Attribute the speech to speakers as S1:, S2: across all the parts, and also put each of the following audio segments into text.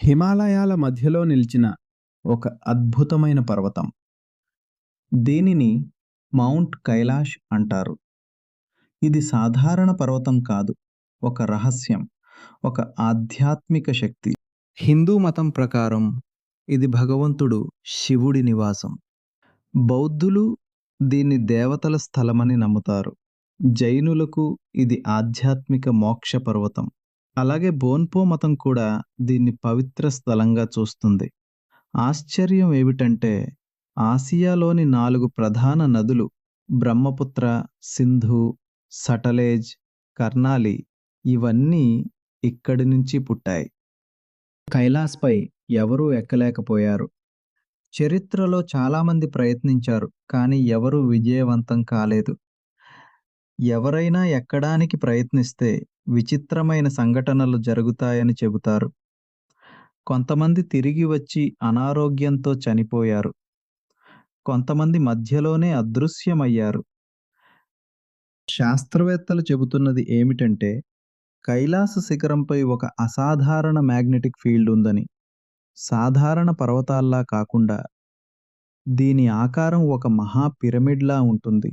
S1: హిమాలయాల మధ్యలో నిలిచిన ఒక అద్భుతమైన పర్వతం. దీనిని మౌంట్ కైలాష్ అంటారు. ఇది సాధారణ పర్వతం కాదు ఒక రహస్యం ఒక ఆధ్యాత్మిక శక్తి. హిందూ మతం ప్రకారం ఇది భగవంతుడు శివుడి నివాసం. బౌద్ధులు దీన్ని దేవతల స్థలమని నమ్ముతారు. జైనులకు ఇది ఆధ్యాత్మిక మోక్ష పర్వతం. అలాగే బోన్పో మతం కూడా దీన్ని పవిత్ర స్థలంగా చూస్తుంది. ఆశ్చర్యం ఏమిటంటే ఆసియాలోని నాలుగు ప్రధాన నదులు బ్రహ్మపుత్ర సింధు సటలేజ్ కర్నాలి ఇవన్నీ ఇక్కడి నుంచి పుట్టాయి. కైలాస్పై ఎవరూ ఎక్కలేకపోయారు. చరిత్రలో చాలామంది ప్రయత్నించారు కానీ ఎవరూ విజయవంతం కాలేదు. ఎవరైనా ఎక్కడానికి ప్రయత్నిస్తే విచిత్రమైన సంఘటనలు జరుగుతాయని చెబుతారు. కొంతమంది తిరిగి వచ్చి అనారోగ్యంతో చనిపోయారు. కొంతమంది మధ్యలోనే అదృశ్యమయ్యారు. శాస్త్రవేత్తలు చెబుతున్నది ఏమిటంటే కైలాస శిఖరంపై ఒక అసాధారణ మ్యాగ్నెటిక్ ఫీల్డ్ ఉందని సాధారణ పర్వతాల్లా కాకుండా దీని ఆకారం ఒక మహా పిరమిడ్లా ఉంటుంది.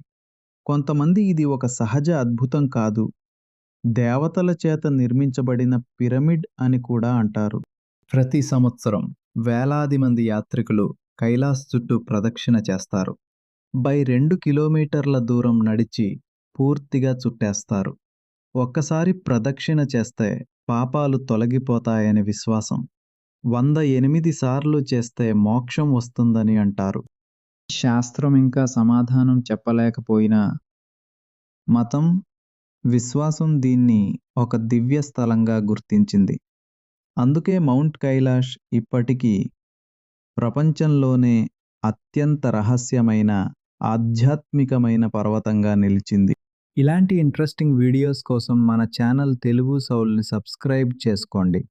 S1: కొంతమంది ఇది ఒక సహజ అద్భుతం కాదు. దేవతల చేత నిర్మించబడిన పిరమిడ్ అని కూడా అంటారు. ప్రతి సంవత్సరం వేలాది మంది యాత్రికులు కైలాస్ చుట్టూ ప్రదక్షిణ చేస్తారు. బై రెండు కిలోమీటర్ల దూరం నడిచి పూర్తిగా చుట్టేస్తారు. ఒక్కసారి ప్రదక్షిణ చేస్తే పాపాలు తొలగిపోతాయని విశ్వాసం. వంద ఎనిమిది సార్లు చేస్తే మోక్షం వస్తుందని అంటారు. శాస్త్రం ఇంకా సమాధానం చెప్పలేకపోయినా మతం విశ్వాసం దీన్ని ఒక దివ్య స్థలంగా గుర్తించింది. అందుకే మౌంట్ కైలాష్ ఇప్పటికీ ప్రపంచంలోనే అత్యంత రహస్యమైన ఆధ్యాత్మికమైన పర్వతంగా నిలిచింది. ఇలాంటి ఇంట్రెస్టింగ్ వీడియోస్ కోసం మన ఛానల్ తెలుగు సౌల్ని సబ్స్క్రైబ్ చేసుకోండి.